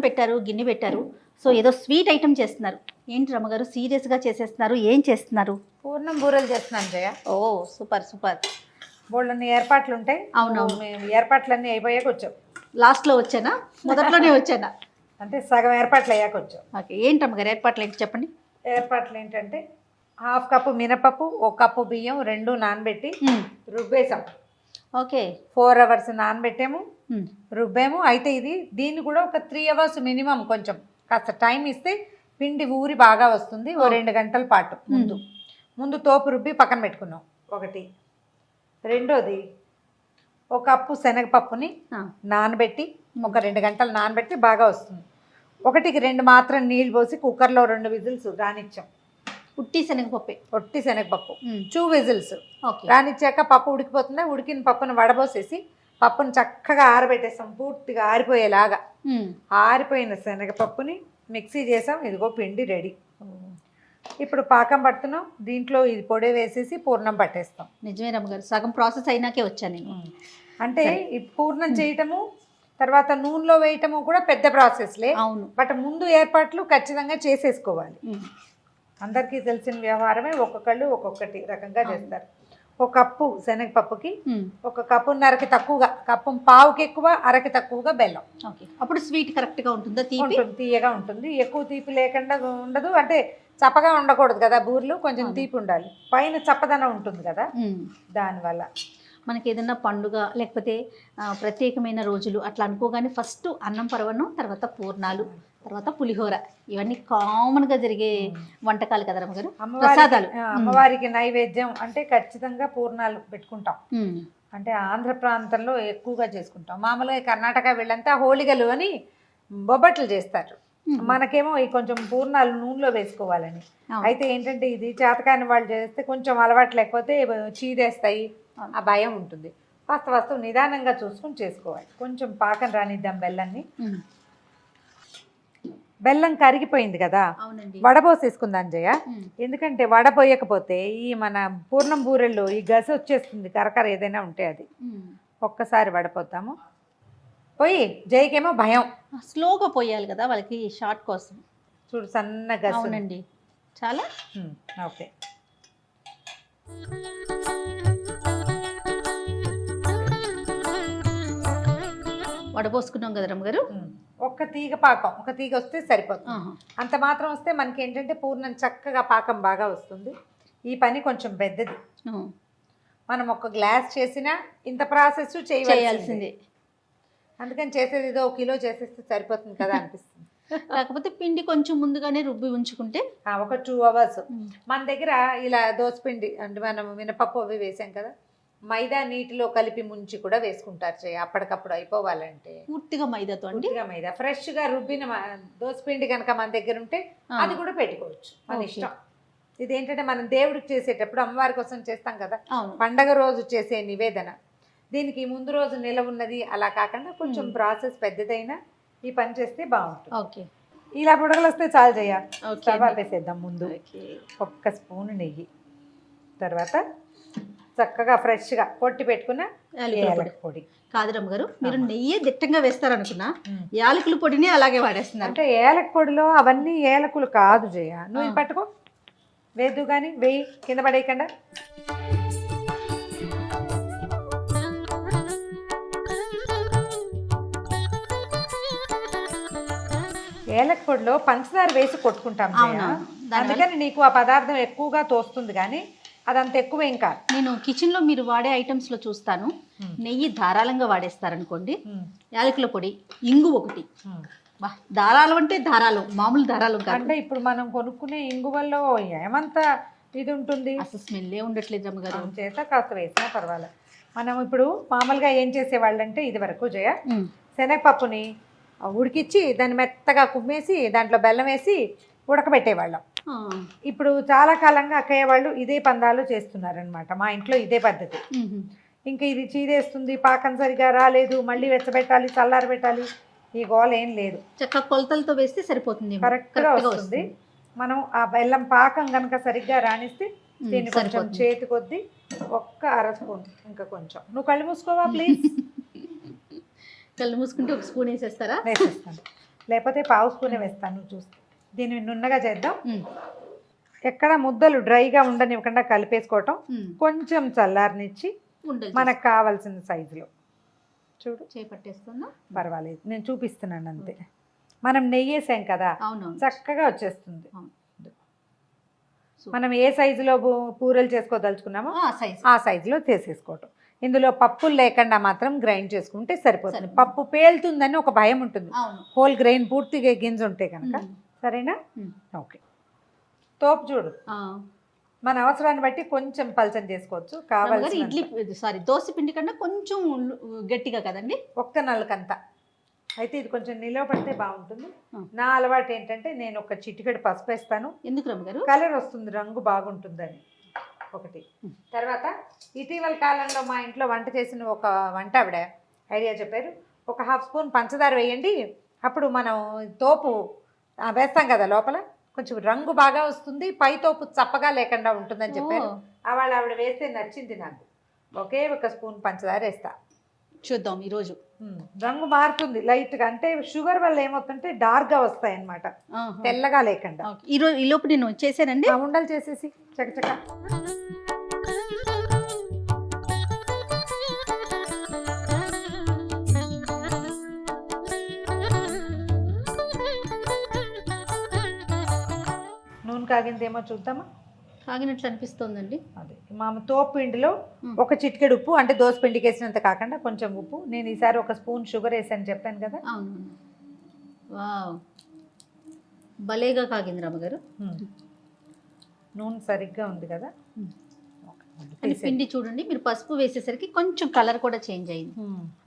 పెట్టారు గిన్నె పెట్టారు. సో ఏదో స్వీట్ ఐటెం చేస్తున్నారు. ఏంటి రమగారు సీరియస్గా చేసేస్తున్నారు. ఏం చేస్తున్నారు? పూర్ణం బూరెలు చేస్తున్నాను జయ. ఓ సూపర్ సూపర్. బోళ్ళన్ని ఏర్పాట్లు ఉంటాయి అవునవును. మేము ఏర్పాట్లన్నీ అయిపోయాక వచ్చాం. లాస్ట్లో వచ్చానా? మొదట్లోనే వచ్చానా? అంటే సగం ఏర్పాట్లు అయ్యాక వచ్చాం. ఓకే ఏంటి రమ్మగారు? ఏర్పాట్లు ఏంటి చెప్పండి. ఏర్పాట్లు ఏంటంటే హాఫ్ కప్పు మినపప్పు ఒక కప్పు బియ్యం రెండు నానబెట్టి. రుబ్బేసాం ఓకే. ఫోర్ అవర్స్ నానబెట్టాము. రుబ్బాము అయితే ఇది దీన్ని కూడా ఒక త్రీ అవర్స్ మినిమం కొంచెం కాస్త టైం ఇస్తే పిండి ఊరి బాగా వస్తుంది ఓ రెండు గంటల పాటు ముందు. ముందు తోపు రుబ్బి పక్కన పెట్టుకున్నాం ఒకటి. రెండోది ఒక కప్పు శనగపప్పుని నానబెట్టి ఒక రెండు గంటలు నానబెట్టి బాగా వస్తుంది. ఒకటికి రెండు మాత్రం నీళ్ళు పోసి కుక్కర్లో రెండు విజిల్స్ రానిచ్చాం. ఉట్టి శనగపప్పే. ఒట్టి శనగపప్పు. Two whistles. రానిచ్చాక పప్పు ఉడికిపోతుంది? ఉడికిన పప్పును వడబోసేసి పప్పును చక్కగా ఆరబెట్టేస్తాం పూర్తిగా ఆరిపోయేలాగా. ఆరిపోయిన శనగపప్పుని మిక్సీ చేసాం ఇదిగో పిండి రెడీ. ఇప్పుడు పాకం పడుతున్నాం దీంట్లో ఇది పొడి వేసేసి పూర్ణం పట్టేస్తాం. నిజమే రమ్మగారు సగం ప్రాసెస్ అయినాకే వచ్చాను నేను. అంటే ఈ పూర్ణం చేయటము తర్వాత నూనెలో వేయటము కూడా పెద్ద ప్రాసెస్లే. అవును. బట్ ముందు ఏర్పాట్లు ఖచ్చితంగా చేసేసుకోవాలి. అందరికీ తెలిసిన వ్యవహారమే ఒక్కొక్కళ్ళు ఒక్కొక్కటి రకంగా చేస్తారు. ఒక కప్పు శనగపప్పుకి. ఒక కప్పున్నరకి తక్కువగా కప్పు పావుకి ఎక్కువ అరకి తక్కువగా బెల్లం. ఓకే. అప్పుడు స్వీట్ కరెక్ట్గా ఉంటుందా తీపి? ఉంటుంది తీయగా ఉంటుంది. ఎక్కువ తీపి లేకుండా ఉండదు. అంటే చప్పగా ఉండకూడదు కదా బూర్లు కొంచెం తీపి ఉండాలి. పైన చప్పదనం ఉంటుంది కదా. దానివల్ల. మనకి ఏదైనా పండుగ లేకపోతే ప్రత్యేకమైన రోజులు అట్లా అనుకోగానే ఫస్ట్ అన్నం పరవన్నం తర్వాత పూర్ణాలు. తర్వాత పులిహోర. ఇవన్నీ కామన్గా జరిగే వంటకాలు కదా ప్రసాదాలు. అమ్మవారికి నైవేద్యం అంటే ఖచ్చితంగా పూర్ణాలు పెట్టుకుంటాం. అంటే ఆంధ్ర ప్రాంతంలో ఎక్కువగా చేసుకుంటాం. మామూలుగా కర్ణాటక వీళ్ళంతా హోళిగలు అని బొబ్బట్లు చేస్తారు. మనకేమో ఈ కొంచెం పూర్ణాలు నూనెలో వేసుకోవాలని. అయితే ఏంటంటే ఇది చేతకాని వాళ్ళు చేస్తే కొంచెం అలవాటు లేకపోతే చీదేస్తాయి. ఆ భయం ఉంటుంది. ఫస్ట్ ఫస్ట్ నిదానంగా చూసుకొని చేసుకోవాలి. కొంచెం పాకం రానిద్దాం బెల్లాన్ని. బెల్లం కరిగిపోయింది కదా. అవునండి. వడపోసేసుకుందాం జయ. ఎందుకంటే వడపోయకపోతే ఈ మన పూర్ణం బూరెల్లో ఈ గసి వచ్చేస్తుంది కరకర ఏదైనా ఉంటే అది. ఒక్కసారి వడపోతాము. పోయి జైకేమో భయం. స్లోగా పోయాలి కదా వాళ్ళకి షార్ట్ కోసం. చూడు సన్న గసి. అవునండి. చాలా? ఓకే. వడపోసుకున్నాం కదా రమ్మగారు? ఒక్క తీగ పాకం ఒక తీగ వస్తే సరిపోతుంది. అంత మాత్రం వస్తే మనకి ఏంటంటే పూర్ణం చక్కగా పాకం బాగా వస్తుంది. ఈ పని కొంచెం పెద్దది. మనం ఒక గ్లాస్ చేసినా ఇంత ప్రాసెస్ చేయవలసిందే. చేయాల్సిందే. అందుకని చేసేది ఏదో ఒక కిలో చేసేస్తే సరిపోతుంది కదా అనిపిస్తుంది. కాకపోతే పిండి కొంచెం ముందుగానే రుబ్బి ఉంచుకుంటే ఒక టూ అవర్స్. మన దగ్గర ఇలా దోసపిండి అంటే మనం మినపప్పు అవి వేసాం కదా మైదా నీటిలో కలిపి ముంచి కూడా వేసుకుంటారు చేయ అప్పటికప్పుడు అయిపోవాలంటే. పూర్తిగా మైదాతో అండి? పూర్తిగా మైదా. ఫ్రెష్గా రుబ్బిన మ- దోసపిండి కనుక మన దగ్గర ఉంటే. అది కూడా పెట్టుకోవచ్చు. మన ఓకే. ఇష్టం. ఇది ఏంటంటే మనం దేవుడికి చేసేటప్పుడు అమ్మవారి కోసం చేస్తాం కదా. అవును. పండగ రోజు చేసే నివేదన. దీనికి ముందు రోజు నిలవ ఉన్నది అలా కాకుండా కొంచెం ప్రాసెస్ పెద్దదైనా ఈ పని చేస్తే బాగుంటుంది. ఓకే. ఇలా బుడగలు వస్తే చాలు చేయ ఓకే స్టవ్ అండి. ఆపేసేద్దాం ముందు. ఓకే. ఒక్క స్పూన్ నెయ్యి. తర్వాత చక్కగా ఫ్రెష్గా పొట్టి పెట్టుకున్న యాలకుల పొడి. ఏలక పొడి కాదు రమ్మగారు మీరు నెయ్యి దిట్టంగా వేస్తారనుకున్నా. యాలకుల పొడిని అలాగే వాడేస్తున్నారు అంటే ఏలక పొడిలో అవన్నీ ఏలకులు కాదు జయ నువ్వు ఇది. పట్టుకో వేద్దు కానీ వెయ్యి కింద పడేయకుండా ఏలక పొడిలో పంచదార వేసి కొట్టుకుంటాం జయ. అవునా? దానివల్ల- అందుకని నీకు ఆ పదార్థం ఎక్కువగా తోస్తుంది కానీ అదంత ఎక్కువేం కాదు. నేను కిచెన్లో మీరు వాడే ఐటమ్స్లో చూస్తాను. నెయ్యి ధారాళంగా వాడేస్తారనుకోండి. యాలకుల పొడి ఇంగు ఒకటి. దారాలు అంటే దారాలు మామూలు దారాలు అంటే ఇప్పుడు మనం కొనుక్కునే ఇంగువల్లో ఏమంత ఇది ఉంటుంది? అసలు స్మెల్లే ఉండట్లేదు రమ్మగారు చేత కాస్త వేసినా పర్వాలేదు. మనం ఇప్పుడు మామూలుగా ఏం చేసేవాళ్ళంటే ఇది వరకు జయ. శనగపప్పుని ఉడికిచ్చి దాన్ని మెత్తగా కుమ్మేసి దాంట్లో బెల్లం వేసి ఉడకబెట్టేవాళ్ళం. ఇప్పుడు చాలా కాలంగా అక్కయ్య వాళ్ళు ఇదే పందాలు చేస్తున్నారనమాట మా ఇంట్లో ఇదే పద్ధతి. ఇంకా ఇది చీదేస్తుంది పాకం సరిగా రాలేదు మళ్ళీ వెచ్చబెట్టాలి చల్లారబెట్టాలి ఈ గోల ఏం లేదు. చక్కగా కొలతలతో వేస్తే సరిపోతుంది కరెక్ట్గా వస్తుంది. మనం ఆ బెల్లం పాకం కనుక సరిగ్గా రాణిస్తే దీన్ని కొంచెం. చేతి కొద్ది ఒక్క అర స్పూన్ ఇంకా కొంచెం. నువ్వు కళ్ళు మూసుకోవా ప్లీజ్ కళ్ళు మూసుకుంటే ఒక స్పూన్ వేసేస్తారా? వేసేస్తాను. లేకపోతే పావు స్పూనే వేస్తాను చూస్తే. దీన్ని నున్నగా చేద్దాం. ఎక్కడ ముద్దలు డ్రైగా ఉండనివ్వకుండా కలిపేసుకోవటం. కొంచెం చల్లారనిచ్చి మనకు కావాల్సిన సైజులో. చూడు. చేపట్టేస్తుందా? పర్వాలేదు. నేను చూపిస్తున్నాను అంతే. మనం నెయ్యి వేసాం కదా చక్కగా వచ్చేస్తుంది. మనం ఏ సైజులో పూరలు చేసుకోదలుచుకున్నామో ఆ సైజులో చేసేసుకోవటం ఇందులో పప్పులు లేకుండా మాత్రం గ్రైండ్ చేసుకుంటే సరిపోతుంది. పప్పు పేలుతుందని ఒక భయం ఉంటుంది. హోల్ గ్రెయిన్ పూర్తిగా గింజ ఉంటే కనుక సరేనా. ఓకే. తోపు చూడు. మన అవసరాన్ని బట్టి కొంచెం పల్చం చేసుకోవచ్చు. కావాల్సిన ఇడ్లీ సారీ దోశ పిండి కన్నా కొంచెం గట్టిగా కదండి? ఒక్క నల్లకంత అయితే ఇది కొంచెం నిలవ పడితే బాగుంటుంది. నా అలవాటు ఏంటంటే నేను ఒక చిటికెడు పసుపు వేస్తాను. ఎందుకు రమ్మగారు కలర్ వస్తుంది రంగు బాగుంటుందని. ఒకటి. తర్వాత ఇటీవల కాలంలో మా ఇంట్లో వంట చేసిన ఒక వంట ఆవిడ ఐడియా చెప్పారు. ఒక హాఫ్ స్పూన్ పంచదార వేయండి. అప్పుడు మనం తోపు వేస్తాం కదా లోపల. కొంచెం రంగు బాగా వస్తుంది. పై తోపు చప్పగా లేకుండా ఉంటుందని చెప్పారు. ఓ, ఆవిడ ఆవిడ వేస్తే నచ్చింది నాకు. ఒకే ఒక స్పూన్ పంచదార వేస్తా. చూద్దాం ఈరోజు. రంగు మారుతుంది. లైట్గా అంటే షుగర్ వల్ల ఏమవుతుంటే డార్క్గా వస్తాయి అన్నమాట ఆహా. తెల్లగా లేకుండా. ఓకే. ఈ రోజు ఈ లోపు నేను చేశానండి ఆ ఉండలు చేసేసి చకచక. కాగిందేమో చూద్దామా? కాగినట్లు అనిపిస్తోందండి. అదే. మా తోపు పిండిలో ఉం. ఒక చిటికెడు ఉప్పు అంటే దోశ పిండికి వేసినంత కాకుండా కొంచెం ఉప్పు. నేను ఈసారి ఒక స్పూన్ షుగర్ వేసాను చెప్పాను కదా. అవును. వావ్. భలేగా కాగింది రమ్మగారు ఉం. నూనె సరిగ్గా ఉంది కదా. తీసేయ్. పిండి చూడండి మీరు పసుపు వేసేసరికి కొంచెం కలర్ కూడా చేంజ్ అయింది.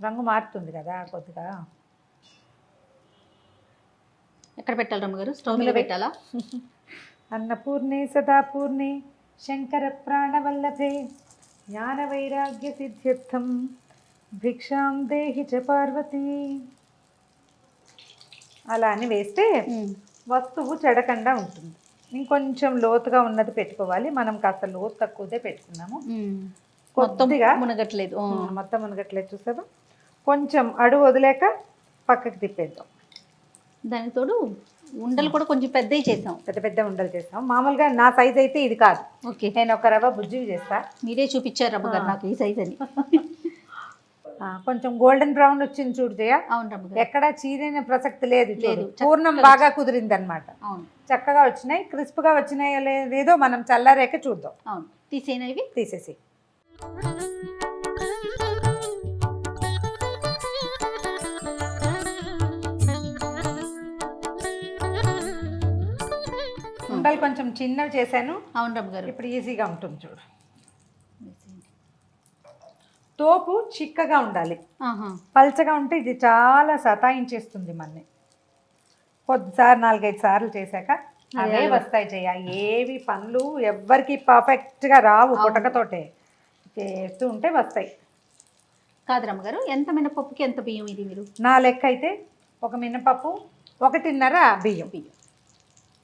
రంగు మారుతుంది కదా కొద్దిగా. ఎక్కడ పెట్టాలి రమ్మగారు స్టవ్ మీద పెట్టాలా? అన్నపూర్ణే సదాపూర్ణే శంకర ప్రాణవల్లభే జ్ఞాన వైరాగ్య సిద్ధ్యర్థం భిక్షాం దేహి చ పార్వతి. అలా అని వేస్తే వస్తువు చెడకుండా ఉంటుంది. ఇంకొంచెం లోతుగా ఉన్నది పెట్టుకోవాలి. మనం కాస్త లోతు తక్కువదే పెట్టుకున్నాము. కొద్దిగా మునగట్లేదు. మొత్తం మునగట్లేదు చూసావా? కొంచెం అడుగు వదిలేక పక్కకి తిప్పేద్దాం. దానికి తోడు ఉండలు కూడా కొంచెం పెద్దవి చేసాం. పెద్ద పెద్ద ఉండలు చేస్తాం. మామూలుగా నా సైజ్ అయితే ఇది కాదు. ఓకే. నేను ఒక రవ్వ బుజ్జివి చేస్తా. మీరే చూపించారు రమ్మగారు ఆ. నాకు ఈ సైజ్ అని. కొంచెం గోల్డెన్ బ్రౌన్ వచ్చింది చూడు జయ. అవును రమ్మగారు ఎక్కడ చీరైన ప్రసక్తి లేదు. లేదు, పూర్ణం బాగా కుదిరింది అనమాట అవును. చక్కగా వచ్చినాయి. క్రిస్ప్గా వచ్చినాయో లేదో మనం చల్లారాక చూద్దాం. అవును. తీసేనా ఇవి? తీసేసి. ఉండలు కొంచెం చిన్నవి చేశాను. అవును రమ్మగారు ఇప్పుడు ఈజీగా ఉంటుంది చూడు. తోపు చిక్కగా ఉండాలి. పల్చగా ఉంటే ఇది చాలా సతాయించేస్తుంది మనని. కొద్దిసారి నాలుగైదు సార్లు చేశాక అవే. వస్తాయి చెయ్య ఏవి పనులు ఎవ్వరికి పర్ఫెక్ట్గా రావు పుటకతోటే. చేస్తూ ఉంటే వస్తాయి. కాదు రమ్మగారు ఎంత మినపప్పుకి ఎంత బియ్యం ఇది మీరు? నా లెక్క అయితే ఒక మినపప్పు ఒకటిన్నర బియ్యం. బియ్యం.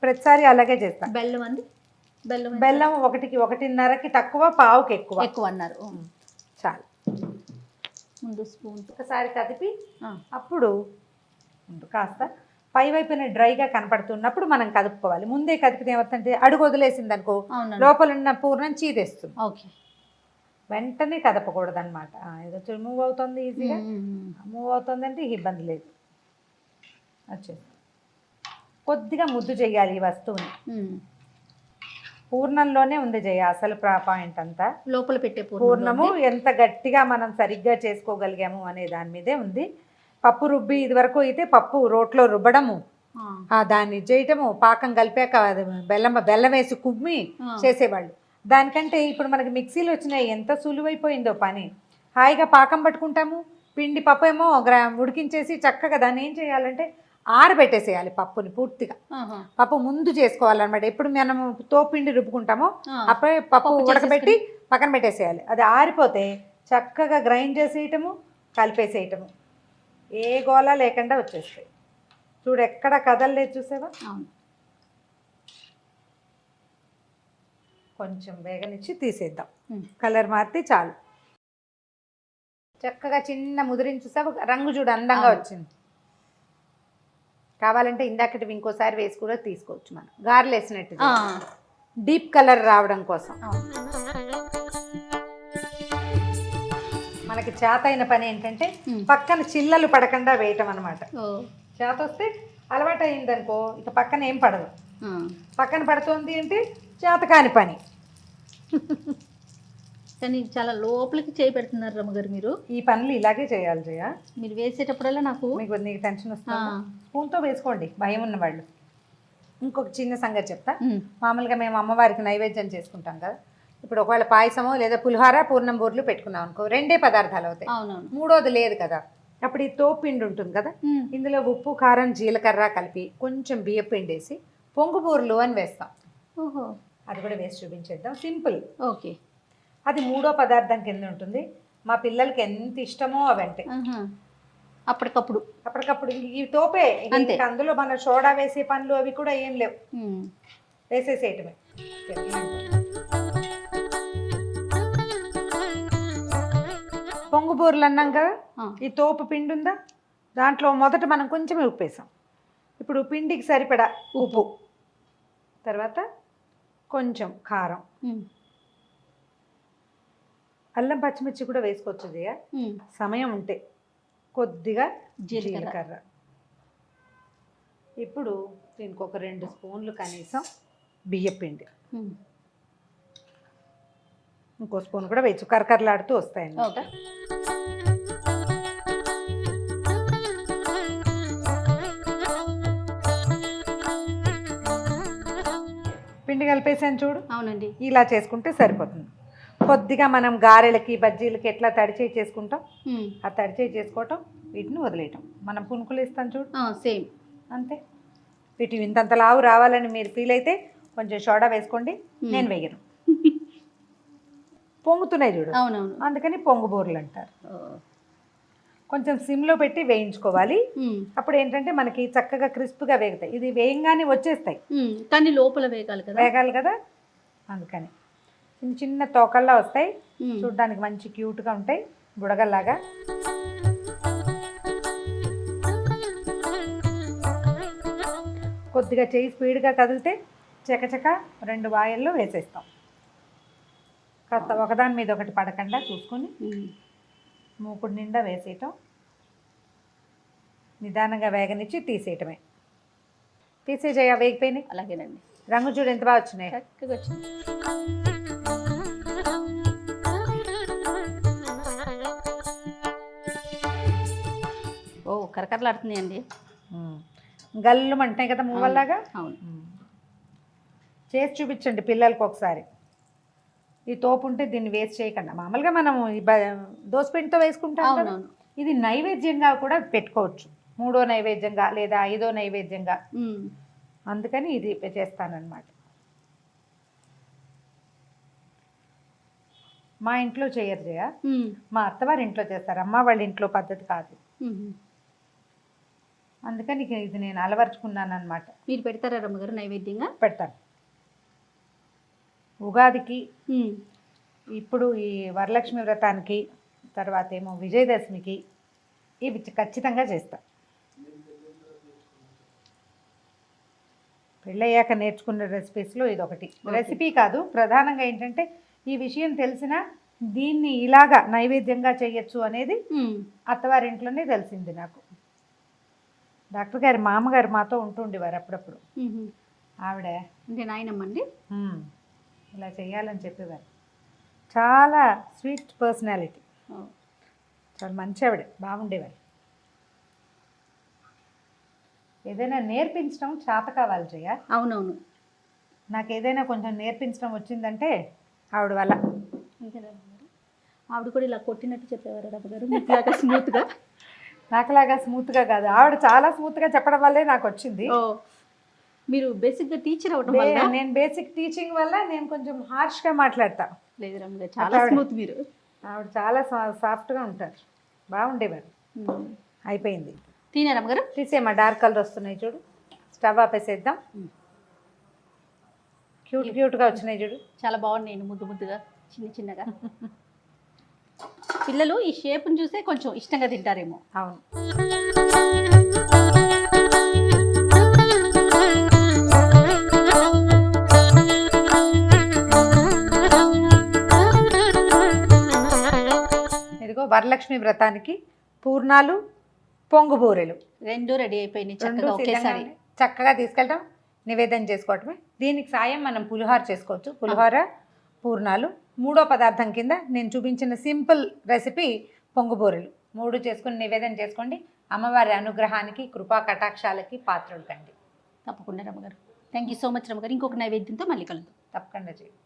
ప్రతిసారి అలాగే చేస్తా. బెల్లం అండి? బెల్లం? బెల్లం ఒకటికి ఒకటిన్నరకి తక్కువ పావుకి ఎక్కువ. ఎక్కువ అన్నారు. చాలు. ముందు స్పూన్. ఒకసారి కదిపి. అప్పుడు కాస్త పై వైపున డ్రైగా కనపడుతున్నప్పుడు మనం కదుపుకోవాలి. ముందే కదిపితే ఏమవుతుందంటే అడుగు వదిలేసింది అనుకో లోపల ఉన్న పూర్ణం చీదేస్తుంది. ఓకే. వెంటనే కదపకూడదు అనమాట ఏదో మూవ్ అవుతుంది ఈజీగా మూవ్ అవుతుంది అంటే ఇబ్బంది లేదు. వచ్చేసి కొద్దిగా ముద్దు చేయాలి ఈ వస్తువుని. పూర్ణంలోనే ఉంది జయ అసలు పాయింట్ అంతా. లోపల పెట్టే పూర్ణం పూర్ణము ఎంత గట్టిగా మనం సరిగ్గా చేసుకోగలిగాము అనే దాని మీదే ఉంది. పప్పు రుబ్బి ఇది వరకు అయితే పప్పు రోట్లో రుబ్బడము. ఆ. దాన్ని చేయటము పాకం కలిపాక బెల్లం బెల్లం వేసి కుమ్మి. చేసేవాళ్ళు. దానికంటే ఇప్పుడు మనకి మిక్సీలు వచ్చినాయి ఎంత సులువైపోయిందో పని. హాయిగా పాకం పట్టుకుంటాము పిండి పప్పు ఏమో ఉడికించేసి చక్కగా దాన్ని ఏం చేయాలంటే ఆరబెట్టేసేయాలి పప్పుని పూర్తిగా. పప్పు ముందు చేసుకోవాలన్నమాట. ఎప్పుడు మనం తోపిండి రుబ్బుకుంటామో అప్పుడే పప్పు ఉడకబెట్టి పక్కన పెట్టేసేయాలి. అది ఆరిపోతే చక్కగా గ్రైండ్ చేసేయటము కలిపేసేయటము. ఏ గోళ లేకుండా వచ్చేస్తాయి. చూడు ఎక్కడ కదలలేదు చూసావా? కొంచెం వేగనిచ్చి తీసేద్దాం. కలర్ మారితే చాలు. చక్కగా చిన్న ముదిరించేసావు రంగు చూడు అందంగా. వచ్చింది. కావాలంటే ఇందాకటి ఇంకోసారి వేసి కూడా తీసుకోవచ్చు మనం. గారెలు వేసినట్టు డీప్ కలర్ రావడం కోసం. మనకి చేత అయిన పని ఏంటంటే. పక్కన చిల్లలు పడకుండా వేయటం అనమాట చేత వస్తే అలవాటు అయిందనుకో ఇక పక్కన ఏం పడదు. పక్కన పడుతుంది అంటే చేత కాని పని. కానీ చాలా లోపలికి చేయి పెడుతున్నారు రమ్మగారు మీరు. ఈ పనులు ఇలాగే చేయాలి జయ. మీరు వేసేటప్పుడల్లా నాకు మీకు నీకు టెన్షన్ వస్తుంది? స్పూన్తో వేసుకోండి భయం ఉన్న వాళ్ళు. ఇంకొక చిన్న సంగతి చెప్తా. మామూలుగా మేము అమ్మవారికి నైవేద్యం చేసుకుంటాం కదా. ఇప్పుడు ఒకవేళ పాయసమో లేదా పులిహోర పూర్ణం బూర్లు పెట్టుకున్నాం అనుకో రెండే పదార్థాలు అవుతాయి. అవునవును. మూడోది లేదు కదా. అప్పుడు ఈ తోపిండి ఉంటుంది కదా. ఇందులో ఉప్పు కారం జీలకర్ర కలిపి కొంచెం బియ్య పిండి వేసి పొంగు బూర్లు అని వేస్తాం. ఓహో. అది కూడా వేసి చూపించేద్దాం. సింపుల్. ఓకే. అది మూడో పదార్థం కింద ఉంటుంది. మా పిల్లలకి ఎంత ఇష్టమో అవంటే. అప్పటికప్పుడు. అప్పటికప్పుడు ఈ తోపే. అందులో మన సోడా వేసే పనులు అవి కూడా ఏం లేవు. వేసేసేయటమే. పొంగు బూరలు అన్నాం కదా? ఈ తోపు పిండి ఉందా? దాంట్లో మొదట మనం కొంచెమే ఉప్పు వేసాం. ఇప్పుడు పిండికి సరిపడా ఉప్పు. తర్వాత కొంచెం కారం. అల్లం పచ్చిమిర్చి కూడా వేసుకోవచ్చు ఉమ్, సమయం ఉంటే. కొద్దిగా జీలకర్ర. ఇప్పుడు దీనికి ఒక రెండు స్పూన్లు కనీసం బియ్య పిండి. ఉమ్. ఇంకో స్పూన్ కూడా వేయచ్చు. కరకరలాడుతూ వస్తాయండి ఓకే. పిండి కలిపేసాను చూడు. అవునండి. ఇలా చేసుకుంటే సరిపోతుంది. కొద్దిగా మనం గారెలకి బజ్జీలకి ఎట్లా తడిచేయి చేసుకుంటాం? ఆ తడిచేయి చేసుకోవటం వీటిని వదిలేయటం. మనం పునుకులు ఇస్తాం చూడు. సేమ్. అంతే. వీటి ఇంతంత లావు రావాలని మీరు ఫీల్ అయితే కొంచెం సోడా వేసుకోండి నేను వేయను. పొంగుతున్నాయి చూడు. అవునవును. అందుకని పొంగు బూరలు అంటారు. కొంచెం సిమ్లో పెట్టి వేయించుకోవాలి. అప్పుడు ఏంటంటే మనకి చక్కగా క్రిస్ప్గా వేగుతాయి. ఇది వేయంగానే వచ్చేస్తాయి. కానీ లోపల వేగాలి కదా? వేగాలి కదా? అందుకని. చిన్న చిన్న తోకల్లా వస్తాయి. చూడ్డానికి మంచి క్యూట్గా ఉంటాయి. బుడగల్లాగా. కొద్దిగా చేయి స్పీడ్గా కదిలితే చకచక రెండు వాయల్లో వేసేస్తాం. కాస్త ఒకదాని మీద ఒకటి పడకుండా చూసుకొని మూకుడు నిండా వేసేయటం. నిదానంగా వేగనిచ్చి తీసేయటమే. తీసేజయ్యా వేగిపోయినాయి. అలాగేనండి. రంగు చూడు ఎంత బాగా వచ్చినాయి. చక్కగా వచ్చింది ఓ కరకరలాడుతున్నాయి అండి గల్లు అంటాయి కదా మువ్వల్లాగా? అవును. చేసి చూపించండి పిల్లలకి ఒకసారి. ఈ తోపు ఉంటే దీన్ని వేస్ట్ చేయకుండా. మామూలుగా మనం దోసపిండితో వేసుకుంటాం కదా. ఇది నైవేద్యంగా కూడా పెట్టుకోవచ్చు. మూడో నైవేద్యంగా లేదా ఐదో నైవేద్యంగా. అందుకని ఇది చేస్తానన్నమాట. మా ఇంట్లో చేయరు జయ మా అత్తవారి ఇంట్లో చేస్తారు. అమ్మ వాళ్ళ ఇంట్లో పద్ధతి కాదు. అందుకని ఇది నేను అలవర్చుకున్నాను అనమాట మీరు పెడతారా రమ్మగారు నైవేద్యంగా? పెడతాను. ఉగాదికి ఇప్పుడు ఈ వరలక్ష్మి వ్రతానికి తర్వాత ఏమో విజయదశమికి ఇవి ఖచ్చితంగా చేస్తా. పెళ్ళయ్యాక నేర్చుకున్న రెసిపీస్లో ఇది ఒకటి రెసిపీ కాదు ప్రధానంగా ఏంటంటే ఈ విషయం తెలిసిన దీన్ని ఇలాగా నైవేద్యంగా చేయొచ్చు అనేది అత్తవారింట్లోనే తెలిసింది నాకు. డాక్టర్ గారి మామగారు మాతో ఉంటుండేవారు అప్పుడప్పుడు. ఆవిడ అంటే నాయనమ్మండి "మ్మ్, ఇలా చేయాలని చెప్పేవారు. చాలా స్వీట్ పర్సనాలిటీ. చాలా మంచి ఆవిడ బాగుండేవారు. ఏదైనా నేర్పించడం చేత కావాలి జయ. అవునవును. నాకు ఏదైనా కొంచెం నేర్పించడం వచ్చిందంటే ఆవిడ వల్ల. ఆవిడ కూడా ఇలా కొట్టినట్టు చెప్పేవారు రమ్మగారు మీకులాగా స్మూత్గా నాకులాగా స్మూత్గా కాదు. ఆవిడ చాలా స్మూత్గా చెప్పడం వల్లే నాకు వచ్చింది. మీరు బేసిక్గా టీచర్ వల్ల? నేను బేసిక్ టీచింగ్ వల్ల నేను కొంచెం హార్ష్గా మాట్లాడతా. లేదు రమ్మగారు చాలా స్మూత్ మీరు. ఆవిడ చాలా సాఫ్ట్గా ఉంటారు. బాగుండేవారు. అయిపోయింది. తినే రమ్మగారు తీసేమా డార్క్ కలర్ వస్తున్నాయి చూడు. స్టవ్ ఆపేసేద్దాం. క్యూట్ క్యూట్గా వచ్చినాయి చూడు. చాలా బాగున్నాయి ముద్దు ముద్దుగా చిన్న చిన్నగా. పిల్లలు ఈ షేప్ని చూసే కొంచెం ఇష్టంగా తింటారేమో. అవును. ఇదిగో వరలక్ష్మి వ్రతానికి పూర్ణాలు పొంగు బూరెలు. రెండు రెడీ అయిపోయినాయి చక్కగా ఒకేసారి. చక్కగా తీసుకెళ్ళడం నివేదన చేసుకోవటమే. దీనికి సాయం మనం పులిహోర చేసుకోవచ్చు. పులిహోర పూర్ణాలు. మూడో పదార్థం కింద నేను చూపించిన సింపుల్ రెసిపీ పొంగుబూరెలు మూడు చేసుకుని నివేదన చేసుకోండి. అమ్మవారి అనుగ్రహానికి కృపా కటాక్షాలకి పాత్రలు కండి. తప్పకుండా రమ్మగారు. థ్యాంక్ యూ సో మచ్ రమ్మగారు. ఇంకొక నైవేద్యంతో మళ్ళీ కలుద్దాం. తప్పకుండా చేయండి.